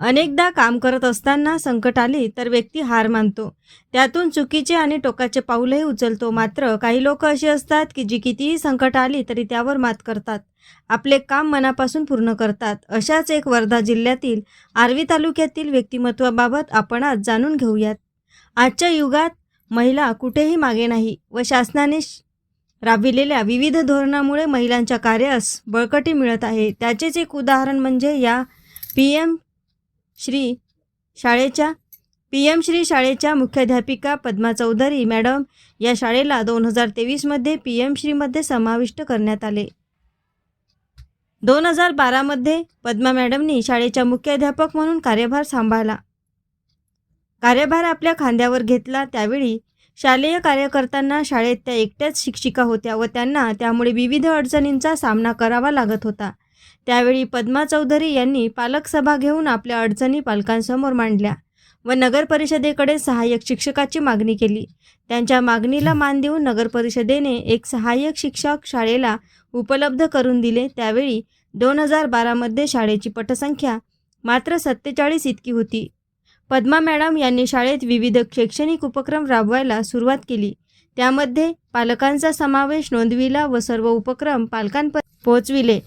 अनेकदा काम करत असताना संकट आली तर व्यक्ती हार मानतो. त्यातून चुकीचे आणि टोकाचे पाऊलही उचलतो. मात्र काही लोक अशी असतात की जी कितीही संकट आली तरी त्यावर मात करतात. आपले काम मनापासून पूर्ण करतात. अशाच एक वर्धा जिल्ह्यातील आर्वी तालुक्यातील व्यक्तिमत्वाबाबत आपण आज जाणून घेऊयात. आजच्या युगात महिला कुठेही मागे नाही व शासनाने राबविलेल्या विविध धोरणामुळे महिलांच्या कार्यास बळकटी मिळत आहे. त्याचेच एक उदाहरण म्हणजे या पी एम श्री शाळेच्या पी एम श्री शाळेच्या मुख्याध्यापिका पद्मा चौधरी मॅडम या शाळेला दोन हजार तेवीसमध्ये पी एम श्रीमध्ये समाविष्ट करण्यात आले. दोन हजार बारामध्ये पद्मा मॅडमनी शाळेच्या मुख्याध्यापक म्हणून कार्यभार सांभाळला. कार्यभार आपल्या खांद्यावर घेतला त्यावेळी शालेय कार्यकर्त्यांना शाळेत त्या एकट्याच शिक्षिका होत्या व त्यांना त्यामुळे विविध अडचणींचा सामना करावा लागत होता. त्यावेळी पद्मा चौधरी यांनी पालक सभा घेऊन आपल्या अडचणी पालकांसमोर मांडल्या व नगर परिषदेकडे सहाय्यक शिक्षकाची मागणी केली. त्यांच्या मागणीला मान देऊन नगर परिषदेने एक सहाय्यक शिक्षक शाळेला उपलब्ध करून दिले. त्यावेळी दोन हजार बारामध्ये शाळेची पटसंख्या मात्र सत्तेचाळीस इतकी होती. पद्मा मॅडम यांनी शाळेत विविध शैक्षणिक उपक्रम राबवायला सुरुवात केली. त्यामध्ये पालकांचा समावेश नोंदविला व सर्व उपक्रम पालकांपर्यंत पोहोचविले.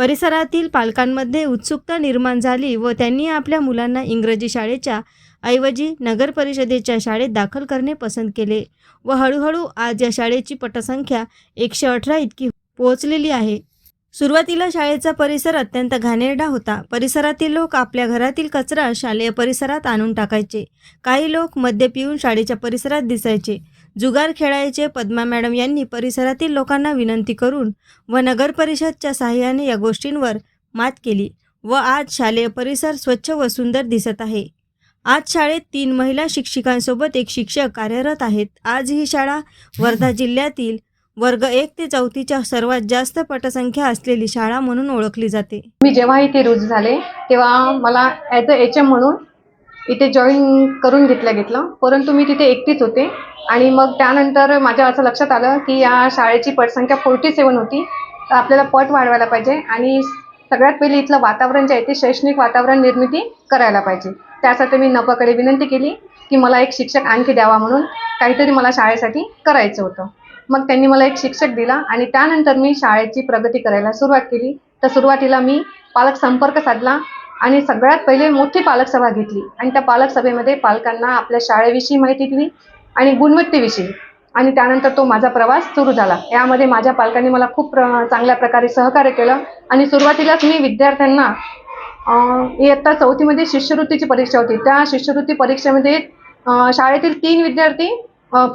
परिसरातील पालकांमध्ये उत्सुकता निर्माण झाली व त्यांनी आपल्या मुलांना इंग्रजी शाळेच्या ऐवजी नगर परिषदेच्या शाळेत दाखल करणे पसंत केले व हळूहळू आज या शाळेची पटसंख्या एकशे अठरा इतकी पोहोचलेली आहे. सुरुवातीला शाळेचा परिसर अत्यंत घाणेरडा होता. परिसरातील लोक आपल्या घरातील कचरा शालेय परिसरात आणून टाकायचे. काही लोक मद्य पिऊन शाळेच्या परिसरात दिसायचे. जुगार खेळायचे पद्मा मॅडम यांनी परिसरातील लोकांना विनंती करून व नगर परिषदच्या सहाय्याने या गोष्टींवर मात केली व आज शालेय परिसर स्वच्छ व सुंदर दिसत आहे. आज शाळेत तीन महिला शिक्षिकांसोबत एक शिक्षक कार्यरत आहेत. आज ही शाळा वर्धा जिल्ह्यातील वर्ग एक ते चौथीच्या सर्वात जास्त पटसंख्या असलेली शाळा म्हणून ओळखली जाते. मी जेव्हा इथे रुजू झाले तेव्हा मला ॲज अ एच एम म्हणून इथे जॉईन करून घेतलं घेतलं. परंतु मी तिथे एकटीच होते. आणि मग त्यानंतर माझ्या असं लक्षात आलं की या शाळेची पटसंख्या फोर्टी सेवन होती. तर आपल्याला पट वाढवायला पाहिजे आणि सगळ्यात पहिले इथलं वातावरण जे आहे ते शैक्षणिक वातावरण निर्मिती करायला पाहिजे. त्यासाठी मी नपाकडे विनंती केली की मला एक शिक्षक आणखी द्यावा म्हणून काहीतरी मला शाळेसाठी करायचं होतं. मग त्यांनी मला एक शिक्षक दिला आणि त्यानंतर मी शाळेची प्रगती करायला सुरुवात केली. तर सुरुवातीला मी पालक संपर्क साधला. आणि सगळ्यात पहिले मोठी पालक सभा घेतली. आणि त्या पालक सभेमध्ये पालकांना आपल्या शाळेविषयी माहिती दिली आणि गुणवत्तेविषयी. आणि त्यानंतर तो माझा प्रवास सुरू झाला. यामध्ये माझ्या पालकांनी मला खूप प्र चांगल्या प्रकारे सहकार्य केलं. आणि सुरुवातीलाच मी विद्यार्थ्यांना इयत्ता चौथीमध्ये शिष्यवृत्तीची परीक्षा होती. त्या शिष्यवृत्ती परीक्षेमध्ये शाळेतील तीन विद्यार्थी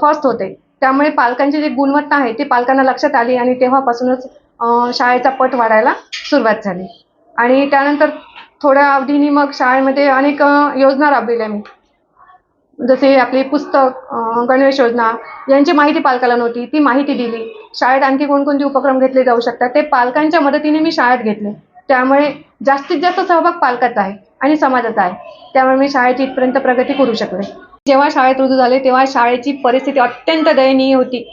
फर्स्ट होते. त्यामुळे पालकांची जी गुणवत्ता आहे ती पालकांना लक्षात आली आणि तेव्हापासूनच शाळेचा पट वाढायला सुरुवात झाली. आणि त्यानंतर थोड्या आवडीने मग शाळेमध्ये अनेक योजना राबविल्या मी. जसे आपली पुस्तक गणवेश योजना यांची माहिती पालकाला नव्हती ती माहिती दिली. शाळेत आणखी कोणकोणते उपक्रम घेतले जाऊ शकतात ते पालकांच्या मदतीने मी शाळेत घेतले. त्यामुळे जास्तीत जास्त सहभाग पालकाचा आहे आणि समाजाचा आहे. त्यामुळे मी शाळेची इथपर्यंत प्रगती करू शकले. जेव्हा शाळेत रुजू झाले तेव्हा शाळेची परिस्थिती अत्यंत दयनीय होती.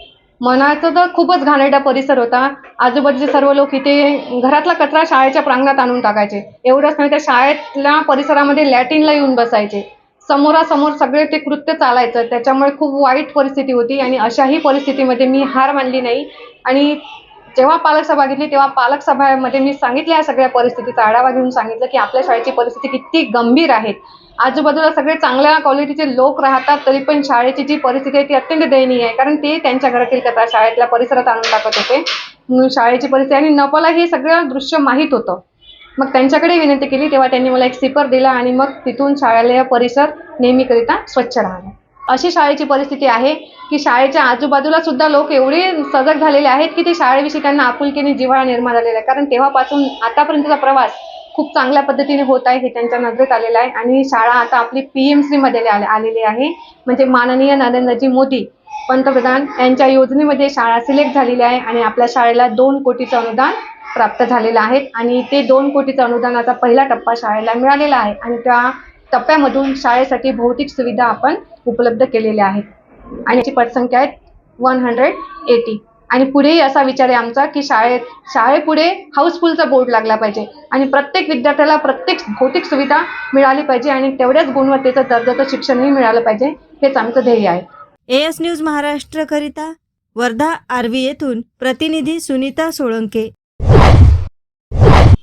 मनाचा तर खूपच घाणेरडा परिसर होता. आजूबाजूचे सर्व लोक इथे घरातला कचरा शाळेच्या प्रांगणात आणून टाकायचे. एवढंच नाही तर शाळेतल्या परिसरामध्ये लॅटिनला येऊन बसायचे. समोरासमोर सगळे ते कृत्य चालायचं. त्याच्यामुळे खूप वाईट परिस्थिती होती आणि अशाही परिस्थितीमध्ये मी हार मानली नाही. आणि जेव्हा पालक सभा घेतली तेव्हा पालक सभामध्ये मी सांगितल्या या सगळ्या परिस्थितीचा आढावा घेऊन सांगितलं की आपल्या शाळेची परिस्थिती किती गंभीर आहे. आजूबाजूला सगळे चांगल्या क्वालिटीचे लोक राहतात तरी पण शाळेची जी परिस्थिती आहे ती अत्यंत दयनीय आहे. कारण ते त्यांच्या घरातील कथा शाळेतल्या परिसरात आणून टाकत होते. शाळेची परिस्थिती आणि नपाला हे सगळं दृश्य माहीत होतं. मग त्यांच्याकडे विनंती केली तेव्हा त्यांनी मला एक स्लीपर दिला आणि मग तिथून शाळालय परिसर नेहमीकरिता स्वच्छ राहिला अशी शाळेची परिस्थिती आहे की शाळेच्या आजूबाजूला सुद्धा लोक एवढे सजग झालेले आहेत की ते शाळेविषयी त्यांना आपुलकीने जिव्हाळा निर्माण झालेला आहे. कारण तेव्हापासून आतापर्यंतचा प्रवास खूप चांगल्या पद्धतीने होत आहे हे त्यांच्या नजरेत आलेलं आहे. आणि शाळा आता आपली पी एम सीमध्ये आलेली आहे. म्हणजे माननीय नरेंद्रजी मोदी पंतप्रधान यांच्या योजनेमध्ये शाळा सिलेक्ट झालेली आहे आणि आपल्या शाळेला दोन कोटीचं अनुदान प्राप्त झालेलं आहे. आणि ते दोन कोटीचं अनुदानाचा पहिला टप्पा शाळेला मिळालेला आहे. आणि त्या टप्प्यामधून शाळेसाठी भौतिक सुविधा आपण उपलब्ध केलेले आहेत. आणि याची पटसंख्या आहे वन हंड्रेड एटी आणि पुढेही असा विचार आहे आमचा की शाळेत शाळेपुढे हाऊसफुलचा बोर्ड लागला पाहिजे. आणि प्रत्येक विद्यार्थ्याला प्रत्येक भौतिक सुविधा मिळाली पाहिजे आणि तेवढ्याच गुणवत्तेचं दर्जाचं शिक्षणही मिळालं पाहिजे हेच आमचं ध्येय आहे. ए एस न्यूज महाराष्ट्रकरिता वर्धा आर्वी येथून प्रतिनिधी सुनीता सोळंके.